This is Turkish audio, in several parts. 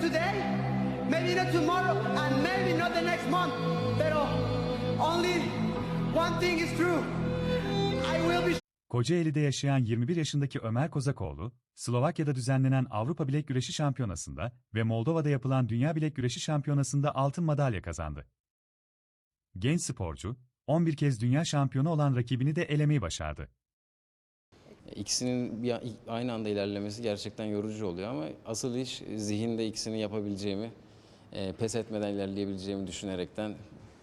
today, maybe not tomorrow, and maybe not the next month. Pero only one thing is true. I will be Kocaeli'de yaşayan 21 yaşındaki Ömer Kozakoğlu, Slovakya'da düzenlenen Avrupa Bilek Güreşi Şampiyonası'nda ve Moldova'da yapılan Dünya Bilek Güreşi Şampiyonası'nda altın madalya kazandı. Genç sporcu, 11 kez dünya şampiyonu olan rakibini de elemeyi başardı. İkisinin bir, aynı anda ilerlemesi gerçekten yorucu oluyor ama asıl iş zihinde ikisini yapabileceğimi, e, pes etmeden ilerleyebileceğimi düşünerekten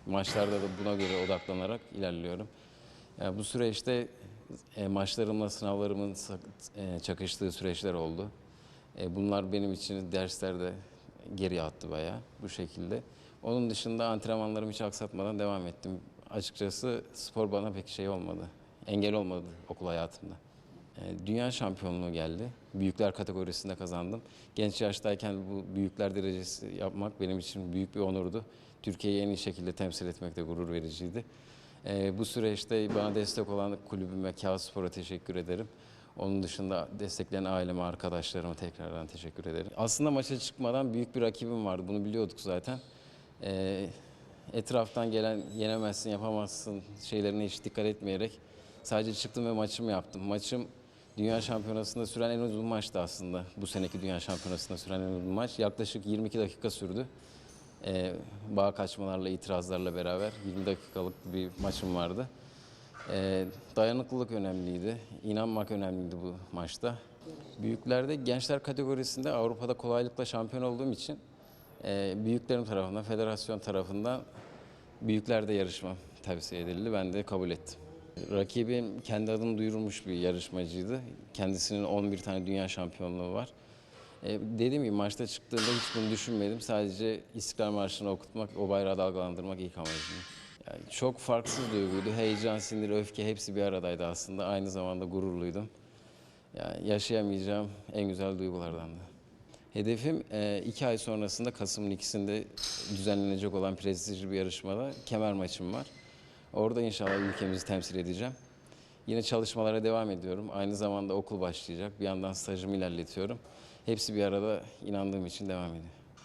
maçlarda da buna göre odaklanarak ilerliyorum. Ya bu süreçte e, maçlarımla sınavlarımın e, çakıştığı süreçler oldu. E, bunlar benim için derslerde geri attı bayağı bu şekilde. Onun dışında antrenmanlarımı hiç aksatmadan devam ettim. Açıkçası spor bana pek şey olmadı. Engel olmadı okul hayatımda. E, Dünya şampiyonluğu geldi. Büyükler kategorisinde kazandım. Genç yaştayken bu büyükler derecesi yapmak benim için büyük bir onurdu. Türkiye'yi en iyi şekilde temsil etmek de gurur vericiydi. E, bu süreçte bana destek olan kulübüme, Kağıt Spor'a teşekkür ederim. Onun dışında destekleyen aileme, arkadaşlarıma tekrardan teşekkür ederim. Aslında maça çıkmadan büyük bir rakibim vardı. Bunu biliyorduk zaten. E, etraftan gelen yenemezsin, yapamazsın şeylerine hiç dikkat etmeyerek sadece çıktım ve maçımı yaptım. Maçım Dünya Şampiyonası'nda süren en uzun maçtı aslında. Bu seneki Dünya Şampiyonası'nda süren en uzun maç. Yaklaşık 22 dakika sürdü. Ee, bağ kaçmalarla, itirazlarla beraber 20 dakikalık bir maçım vardı. Ee, dayanıklılık önemliydi. İnanmak önemliydi bu maçta. Büyüklerde gençler kategorisinde Avrupa'da kolaylıkla şampiyon olduğum için e, büyüklerim tarafından, federasyon tarafından büyüklerde yarışmam tavsiye edildi. Ben de kabul ettim. Rakibim kendi adını duyurmuş bir yarışmacıydı. Kendisinin 11 tane dünya şampiyonluğu var. E, dediğim gibi maçta çıktığımda hiç bunu düşünmedim. Sadece İstiklal Marşı'nı okutmak, o bayrağı dalgalandırmak ilk amacım. Yani çok farksız duyguydu. Heyecan, sinir, öfke hepsi bir aradaydı aslında. Aynı zamanda gururluydum. Yani yaşayamayacağım en güzel duygulardandı. Hedefim e, iki ay sonrasında Kasım'ın ikisinde düzenlenecek olan prestijli bir yarışmada kemer maçım var. Orada inşallah ülkemizi temsil edeceğim. Yine çalışmalara devam ediyorum. Aynı zamanda okul başlayacak. Bir yandan stajımı ilerletiyorum. Hepsi bir arada inandığım için devam ediyor.